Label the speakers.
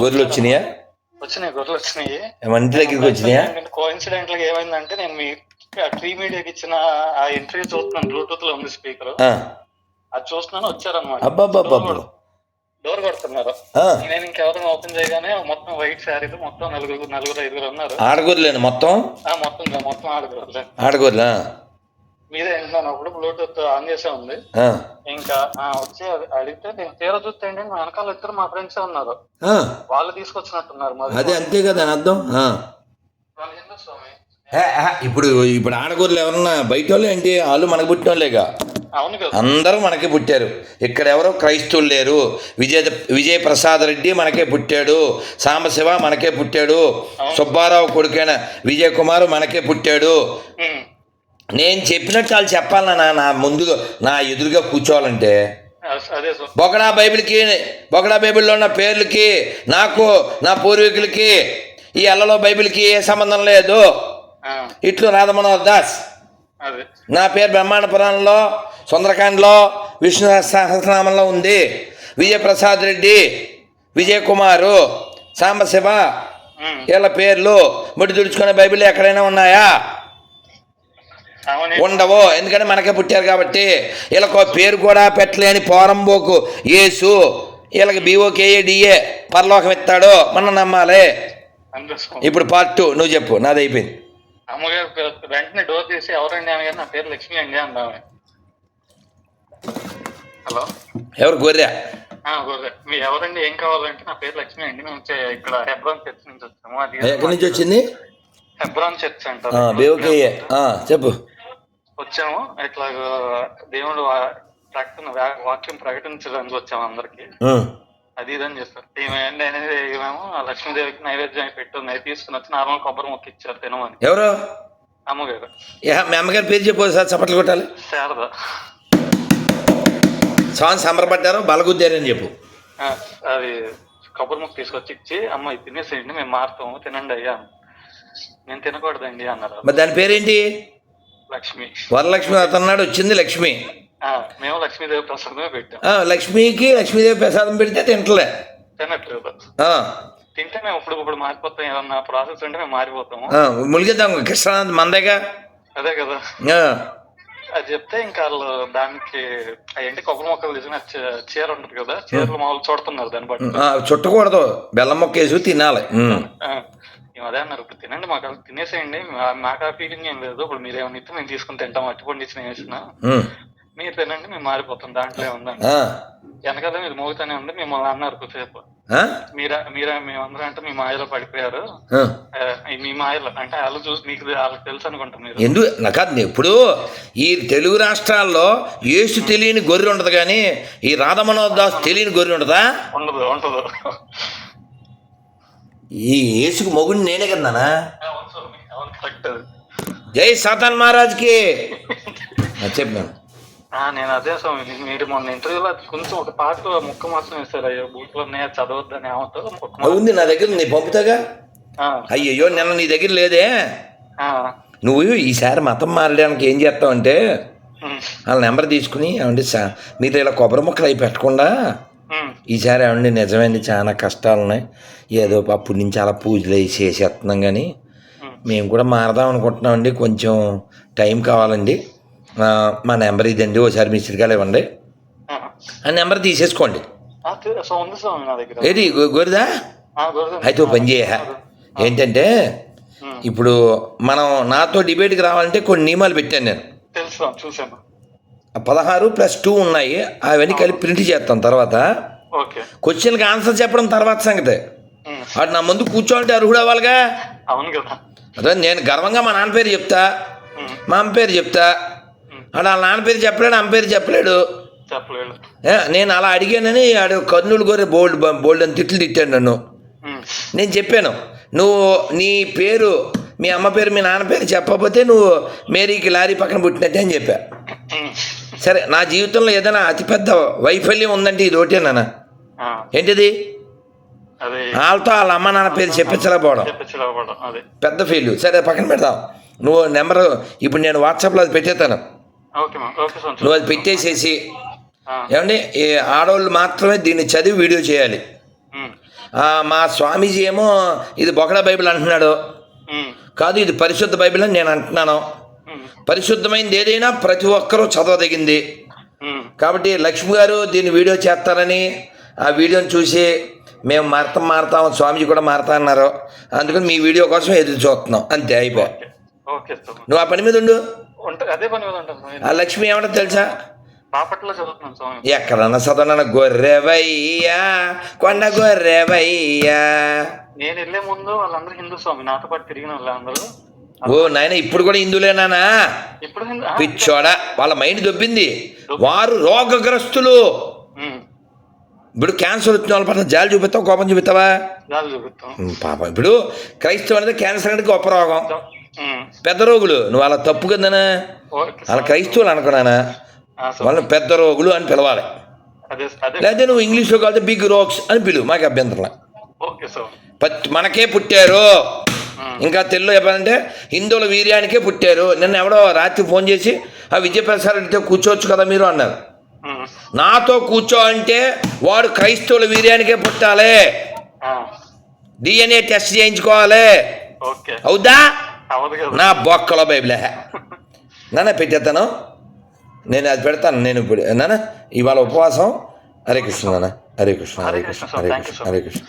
Speaker 1: గొర్రెలు వచ్చినాయా
Speaker 2: వచ్చినాయి గొర్రెలు వచ్చినాయి
Speaker 1: మన ఇంటి దగ్గరికి వచ్చినాయా?
Speaker 2: కోఇన్సిడెంట్గా ఏమైందంటే నేను మీ ట్రీ మీడియాకి ఇచ్చిన ఆ ఇంటర్వ్యూ చూస్తున్నాను బ్లూటూత్లో ఉంది స్పీకర్. అది చూస్తున్నాను వచ్చారనమాట. డోర్ కొడుతున్నారు. నేను ఇంకెవరైనా ఓపెన్ చేయగానే మొత్తం వైట్ శారీలు మొత్తం నలుగురు నలుగురు ఐదుగురు ఉన్నారు.
Speaker 1: ఆడగొర్రెలేను మొత్తం?
Speaker 2: మొత్తం మొత్తం ఆడుకోవాలి
Speaker 1: ఆడగొర్రెలా?
Speaker 2: వింటున్నాను. అప్పుడు బ్లూటూత్ ఆన్ చేసే ఉంది. ఇంకా వచ్చి అడిగితే నేను తీరా చూస్తే ఏంటంటే మా వెనకాల ఇద్దరు మా ఫ్రెండ్స్ ఉన్నారు. వాళ్ళు తీసుకొచ్చినట్టున్నారు మరి.
Speaker 1: అదే అంతే కదా అర్థం?
Speaker 2: స్వామి?
Speaker 1: ఇప్పుడు ఇప్పుడు ఆడగొర్రెలు ఎవరన్నా బయట వాళ్ళు ఏంటి? వాళ్ళు మనకు పుట్టిన వాళ్ళేగా అందరూ మనకే పుట్టారు. ఇక్కడ ఎవరో క్రైస్తవులు లేరు. విజయ విజయ ప్రసాద్ రెడ్డి మనకే పుట్టాడు. సాంబశివ మనకే పుట్టాడు. సుబ్బారావు కొడుకైన విజయ్ కుమార్ మనకే పుట్టాడు. నేను చెప్పినట్టు వాళ్ళు చెప్పాలన్నా నా ముందుగా నా ఎదురుగా కూర్చోవాలంటే. బొగడా బైబిల్కి బొగడా బైబిల్లో ఉన్న పేర్లకి నాకు నా పూర్వీకులకి ఈ అల్లలో బైబిల్కి ఏ సంబంధం లేదు. ఇట్లు రాధమనోహర్ దాస్. నా పేరు బ్రహ్మాండ పురాణంలో సుందరకాండలో విష్ణు సహస్రనామంలో ఉంది. విజయప్రసాద్ రెడ్డి విజయ్ కుమారు సాంబశివ. వీళ్ళ పేర్లు ముడి తుడుచుకునే బైబిల్ ఎక్కడైనా ఉన్నాయా? ఉండవు. ఎందుకంటే మనకే పుట్టారు కాబట్టి వీళ్ళకు పేరు కూడా పెట్టలేని పోరంబోకు యేసు. వీళ్ళకి బీఓకేఏ డిఏ పరలోకం ఇస్తాడు. మనం నమ్మాలి. ఇప్పుడు పార్ట్ టూ నువ్వు చెప్పు. నాది అయిపోయింది.
Speaker 2: అమ్మగారు వెంటనే డోర్ తీసి ఎవరండి అనగానే నా పేరు లక్ష్మి అండి అందామే హలో?
Speaker 1: ఎవరు? గొర్రె.
Speaker 2: గొర్రె. మీ ఎవరండి? ఏం కావాలంటే నా పేరు లక్ష్మి అండి. మేము ఇక్కడ హెబ్రాన్ చర్చ్ నుంచి వచ్చాము. అది
Speaker 1: ఎక్కడి నుంచి వచ్చింది?
Speaker 2: హెబ్రాన్ చర్చ్ అంటారు.
Speaker 1: చెప్పు.
Speaker 2: వచ్చాము. ఇట్లా దేవుడు ప్రకటన వాక్యం ప్రకటించడానికి వచ్చాము అందరికి. అది ఇదని చేస్తారు. ఏమేంటి అనేది ఏమేమో లక్ష్మీదేవికి నైవేద్యం పెట్టుంది. అది తీసుకుని వచ్చి నార్మల్ కొబ్బరి మొక్క ఇచ్చారు తినమని.
Speaker 1: ఎవరు?
Speaker 2: అమ్మగారు.
Speaker 1: మీ అమ్మగారి పేరు చెప్పు సార్ చప్పట్లు కొట్టాలి.
Speaker 2: శారద.
Speaker 1: స్వామి సంబరపడ్డారు బలగుద్దారని చెప్పు.
Speaker 2: అది కొబ్బరి ముక్క తీసుకొచ్చి ఇచ్చి అమ్మ తినేసేయండి మేము మారుతాము తినండి అయ్యా. నేను తినకూడదండి అన్నారు.
Speaker 1: మరి దాని పేరేంటి?
Speaker 2: లక్ష్మి
Speaker 1: వరలక్ష్మి అతన్నాడు వచ్చింది లక్ష్మి.
Speaker 2: ఆ, మేము లక్ష్మీదేవి ప్రసాదమే పెట్టాం.
Speaker 1: ఆ, లక్ష్మికి లక్ష్మీదేవి ప్రసాదం పెడితే తింటలే.
Speaker 2: తినట్లేదు. తింటే మేము ఇప్పుడు ఇప్పుడు మారిపోతాం ఏదన్నా ప్రాసెస్ అంటే మేము మారిపోతాము.
Speaker 1: ములిగిద్దాం కృష్ణానంద్ మందేగా?
Speaker 2: అదే కదా.
Speaker 1: ఆ,
Speaker 2: అది చెప్తే ఇంకా వాళ్ళు దానికి ఏంటి కొబ్బరి మొక్కలు చీ- చీర ఉంటుంది కదా చీరలు మామూలు చూడుతున్నారు దాన్ని బట్టి.
Speaker 1: చుట్టకూడదు. బెల్లం మొక్క వేసి తినాలి.
Speaker 2: మేము అదే అన్నారు. ఇప్పుడు తినండి మాకు అసలు తినేసేయండి. మా- మాకు ఆ ఫీలింగ్ ఏం లేదు. ఇప్పుడు మీరు ఏమైనా ఇస్తే మేము తీసుకుని తింటాం అట్టుపండి ఇచ్చిన వేసిన. మీరు తినండి మేము మారిపోతాం. దాంట్లో ఉందండి
Speaker 1: ఆ,
Speaker 2: వెనకాల మీరు మోగుతానే ఉంది మిమ్మల్ని అన్నారు కొద్దిసేపు.
Speaker 1: ఆ?
Speaker 2: మీరా మీరా మేమందరం అంటే మీ మాయలో పడిపోయారు.
Speaker 1: ఆ.
Speaker 2: ఆ, మీ మాయలో అంటే వాళ్ళు చూసి మీకు వాళ్ళకి తెలుసు అనుకుంటాం మీరు.
Speaker 1: ఎందు నాకు ఇప్పుడు ఈ తెలుగు రాష్ట్రాల్లో యేసు తెలియని గొర్రె ఉండదు కానీ ఈ రాధమనోహర్ దాస్ తెలియని గొర్రె ఉండదా
Speaker 2: ఉండదు ఉండదు.
Speaker 1: ఈ యేసుకు మొగుడిని నేనే కదనా
Speaker 2: అది
Speaker 1: జై సాతాన్ మహారాజ్కి. చెప్పాను
Speaker 2: నేను అదే స్వామి మీరు మొన్న ఇంటర్వ్యూలో కొంచెం ఒక పాట ముక్క మాత్రం వేస్తారు అయ్యో బూట్లో ఉన్నాయా చదవద్దని మా-
Speaker 1: ఉంది నా దగ్గర నీ పంపుతాగా? అయ్యయ్యో నిన్న నీ దగ్గర లేదే. నువ్వు ఈసారి మతం మారడానికి ఏం చేస్తావు అంటే వాళ్ళ నెంబర్ తీసుకుని ఏమండి సా మీరు ఇలా కొబ్బరి ముక్కలు అవి పెట్టకుండా ఈసారి ఏమండి నిజమండి చాలా కష్టాలు ఉన్నాయి ఏదో అప్పటి నుంచి అలా పూజలు అవి చేసేస్తున్నాం కానీ
Speaker 2: ఉమ్.
Speaker 1: మేము కూడా మారదాం అనుకుంటున్నామండి కొంచెం టైం కావాలండి. మా నెంబర్ ఇదండి ఒకసారి మీ చిరకాలు ఇవ్వండి.
Speaker 2: ఆ.
Speaker 1: ఆ నెంబర్ తీసేసుకోండి. ఏది గొరిదా. అయితే ఓ పని చేయ. ఏంటంటే ఇప్పుడు మనం నాతో డిబేట్కి రావాలంటే కొన్ని నియమాలు పెట్టాను నేను. ఆ పదహారు ప్లస్ టూ ఉన్నాయి అవన్నీ కలిపి ప్రింట్ చేస్తాం తర్వాత. క్వశ్చన్కి ఆన్సర్ చెప్పడం తర్వాత సంగతి. వాడు నా ముందు కూర్చోవాలంటే అర్హుడు అవ్వాలిగా?
Speaker 2: అవును కదా.
Speaker 1: అదే నేను గర్వంగా మా నాన్న పేరు చెప్తా. మా అమ్మ పేరు చెప్తా. ఆడు వాళ్ళ నాన్న పేరు చెప్పలేడు అమ్మ పేరు చెప్పలేడు. నేను అలా అడిగానని ఆడు కర్నూలు గోరే బోల్డ్ బోల్డ్ అని తిట్లు తిట్టాడు నన్ను. నేను చెప్పాను నువ్వు నీ పేరు మీ అమ్మ పేరు మీ నాన్న పేరు చెప్పకపోతే నువ్వు మేరీకి లారీ పక్కన పుట్టినట్టే అని చెప్పా. సరే నా జీవితంలో ఏదైనా అతిపెద్ద వైఫల్యం ఉందంటే ఇది ఒకటేనా
Speaker 2: ఆ,
Speaker 1: ఏంటిది? వాళ్ళతో వాళ్ళ అమ్మ నాన్న పేరు చెప్పించలేకపోవడం. పెద్ద ఫెయిల్యూర్ సరే పక్కన పెడదాం. నువ్వు నెంబర్ ఇప్పుడు నేను వాట్సాప్లో అది పెట్టేస్తాను. నువ్వు అది పెట్టేసేసి ఏమండి ఈ ఆడవాళ్ళు మాత్రమే దీన్ని చదివి వీడియో చేయాలి. మా స్వామీజీ ఏమో ఇది బొకడా బైబిల్ అంటున్నాడు. కాదు ఇది పరిశుద్ధ బైబిల్ అని నేను అంటున్నాను. పరిశుద్ధమైనది ఏదైనా ప్రతి ఒక్కరూ చదవదగింది. కాబట్టి లక్ష్మి గారు దీన్ని వీడియో చేస్తారని ఆ వీడియోని చూసి మేము మారతాం మారతాం స్వామీజీ కూడా మారతా అన్నారు. అందుకని మీ వీడియో కోసం ఎదురు చూస్తున్నాం. అంతే
Speaker 2: స్వామి
Speaker 1: నువ్వు ఆ పని మీద ఉండు. ఆ లక్ష్మి ఏమంటో తెలుసా? ఎక్కడన్నా చదవనన్న గొర్రెవయ్యా కొండ గొర్రెవయ్యా.
Speaker 2: నేను వెళ్ళే ముందు వాళ్ళందరూ హిందూ స్వామి. నాతో పాటు తిరిగిన వాళ్ళందరూ
Speaker 1: ఓ నాయన ఇప్పుడు కూడా హిందువులేనానా
Speaker 2: ఇప్పుడు హిందూ ఆ,
Speaker 1: పిచ్చోడా వాళ్ళ మైండ్ దొబ్బింది. వారు రోగగ్రస్తులు. ఇప్పుడు క్యాన్సర్ వచ్చిన వాళ్ళ పట్ల జాలి చూపిస్తావా కోపం చూపిస్తావా? పాపం. ఇప్పుడు క్రైస్తవం అనేది క్యాన్సర్ అంటే గొప్ప రోగం. పెద్ద రోగులు. నువ్వు అలా తప్పు కదనా
Speaker 2: స్వామి.
Speaker 1: క్రైస్తవులు అనుకున్నానా. వాళ్ళని పెద్ద రోగులు అని పిలవాలి. లేకపోతే నువ్వు ఇంగ్లీష్లో కలితే బిగ్ రోగ్స్ అని పిలువు. మాకు అభ్యంతరం మనకే పుట్టారు. ఇంకా తెలుగులో చెప్పాలంటే హిందువుల వీర్యానికే పుట్టారు. నిన్న ఎవడో రాత్రి ఫోన్ చేసి ఆ విజయప్రసాద్ రెడ్డితో కూర్చోవచ్చు కదా మీరు? అన్నారు. నాతో కూర్చో అంటే వాడు క్రైస్తవుల వీర్యానికే పుట్టాలి. డిఎన్ఏ టెస్ట్ చేయించుకోవాలి. అవుదా నా బొక్కలో బైబిలే. నాన్న పెట్టేస్తాను. నేను అది పెడతాను. నేను ఇప్పుడు నాన్న ఇవాళ ఉపవాసం. హరే కృష్ణ నాన్న. హరే కృష్ణ హరే కృష్ణ హరే కృష్ణ హరే కృష్ణ.